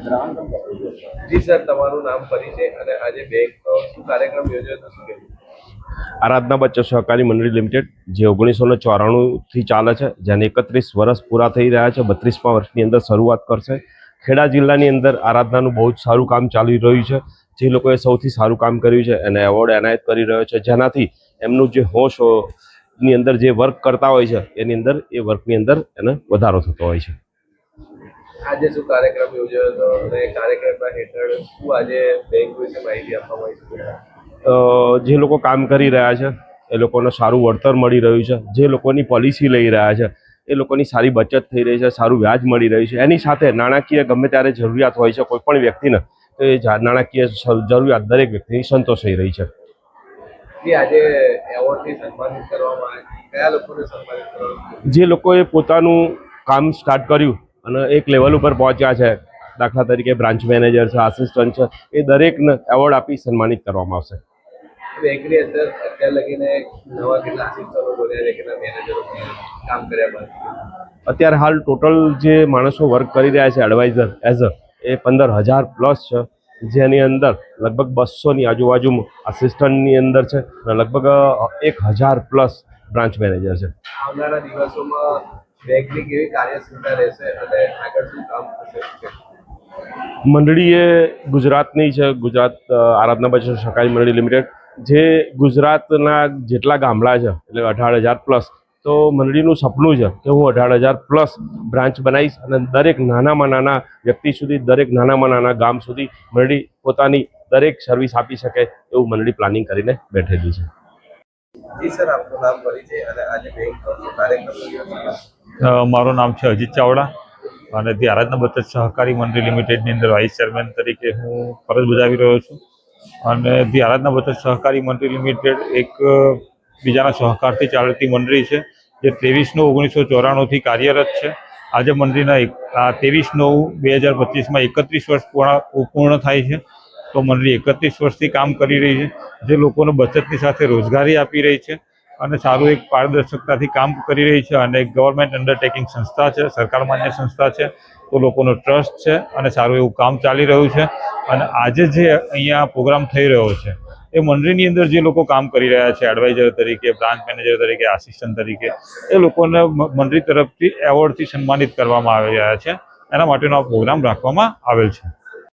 જી sir, તમારું નામ પરિચય અને આજે બેંક શું કાર્યક્રમ યોજ્યો હતો, શું આરાધના બચ્ચા સહકારી મંડળી લિમિટેડ, જે ઓગણીસો ને ચોરાણુંથી ચાલે છે, જેને એકત્રીસ વર્ષ પૂરા થઈ રહ્યા છે, બત્રીસમાં વર્ષની અંદર શરૂઆત કરશે. ખેડા જિલ્લાની અંદર આરાધનાનું બહુ જ સારું કામ ચાલી રહ્યું છે. જે લોકોએ સૌથી સારું કામ કર્યું છે, એને એવોર્ડ એનાયત કરી રહ્યો છે. જેનાથી એમનું જે હોશની અંદર જે વર્ક કરતા હોય છે, એની અંદર, એ વર્કની અંદર એને વધારો થતો હોય છે. આજે શું કાર્યક્રમ યોજાયો હતો અને કાર્યક્રમના હેઠળ શું આજે બેંક વિશે માહિતી આપવામાં આવી છે? જે લોકો કામ કરી રહ્યા છે એ લોકોને સારું વળતર મળી રહ્યું છે. જે લોકોની પોલિસી લઈ રહ્યા છે એ લોકોની સારી બચત થઈ રહી છે સારું વ્યાજ મળી રહ્યું છે. એની સાથે નાણાકીય ગમે ત્યારે જરૂરિયાત હોય છે કોઈ પણ વ્યક્તિને તો એ નાણાકીય જરૂરિયાત દરેક વ્યક્તિની સંતોષાઈ રહી છે. જે આજે એવોર્ડથી સન્માનિત કરવામાં આવે કયા લોકોને સન્માનિત કરવામાં જે લોકોએ પોતાનું કામ સ્ટાર્ટ કર્યું અને એક લેવલ ઉપર પહોંચ્યા છે. દાખલા તરીકે બ્રાન્ચ મેનેજર છે આસિસ્ટન્ટ છે એ દરેકને એવોર્ડ આપી સન્માનિત કરવામાં આવશે. બેંકની અંદર અત્યાર લગીને નવા કેટલા આસિસ્ટન્ટો બન્યા કેટલા મેનેજરો કામ કર્યા બાદ? અત્યારે હાલ ટોટલ જે માણસો વર્ક કરી રહ્યા છે એડવાઇઝર એઝ અ એ પંદર હજાર પ્લસ છે. જેની અંદર લગભગ બસોની આજુબાજુ આસિસ્ટન્ટની અંદર છે અને લગભગ એક હજાર પ્લસ બ્રાન્ચ મેનેજર છે. આવનારા દિવસોમાં બેંકની કેવી કાર્યક્ષમતા રહેશે અને આગળ શું કામ થશે? મંડળી એ ગુજરાતની છે ગુજરાત આરાધના બચત સહકારી મંડળી લિમિટેડ જે ગુજરાતના જેટલા ગામડા છે એટલે અઢાર હજાર પ્લસ તો મંડળીનું સપનું છે કે હું અઢાર હજાર પ્લસ બ્રાન્ચ બનાવીશ અને દરેક નાનામાં નાના વ્યક્તિ સુધી દરેક નાનામાં નાના ગામ સુધી મંડળી પોતાની દરેક સર્વિસ આપી શકે એવું મંડળી પ્લાનિંગ કરીને બેઠેલી છે. જી સર, આપનું નામ પરિચય અને આજે બેંક કાર્યક્રમ મારું નામ છે અજીત ચાવડા અને તે આરાધના બચત સહકારી મંડળી લિમિટેડની અંદર વાઇસ ચેરમેન તરીકે હું ફરજ બજાવી રહ્યો છું. અને ધી આરાધના બચત સહકારી મંડળી લિમિટેડ એક બીજાના સહકારથી ચાલતી મંડળી છે, જે ત્રેવીસ નવ ઓગણીસો ચોરાણુંથી કાર્યરત છે. આજે મંડળીના એક, આ ત્રેવીસ નવ બે હજાર પચીસમાં એકત્રીસ વર્ષ પૂર્ણ પૂર્ણ થાય છે. તો મંડળી એકત્રીસ વર્ષથી કામ કરી રહી છે, જે લોકોને બચતની સાથે રોજગારી આપી રહી છે અને સારું એક પારદર્શકતાથી કામ કરી રહી છે અને એક ગવર્મેન્ટ અંડરટેકિંગ સંસ્થા છે, સરકાર માન્ય સંસ્થા છે, તો લોકોનો ટ્રસ્ટ છે અને સારું એવું કામ ચાલી રહ્યું છે. અને આજે જે અહીંયા પ્રોગ્રામ થઈ રહ્યો છે, એ મંડળીની અંદર જે લોકો કામ કરી રહ્યા છે એડવાઇઝર તરીકે બ્રાન્ચ મેનેજર તરીકે આસિસ્ટન્ટ તરીકે, એ લોકોને મંડળી તરફથી એવોર્ડથી સન્માનિત કરવામાં આવી રહ્યા છે. એના માટેનો આ પ્રોગ્રામ રાખવામાં આવેલ છે.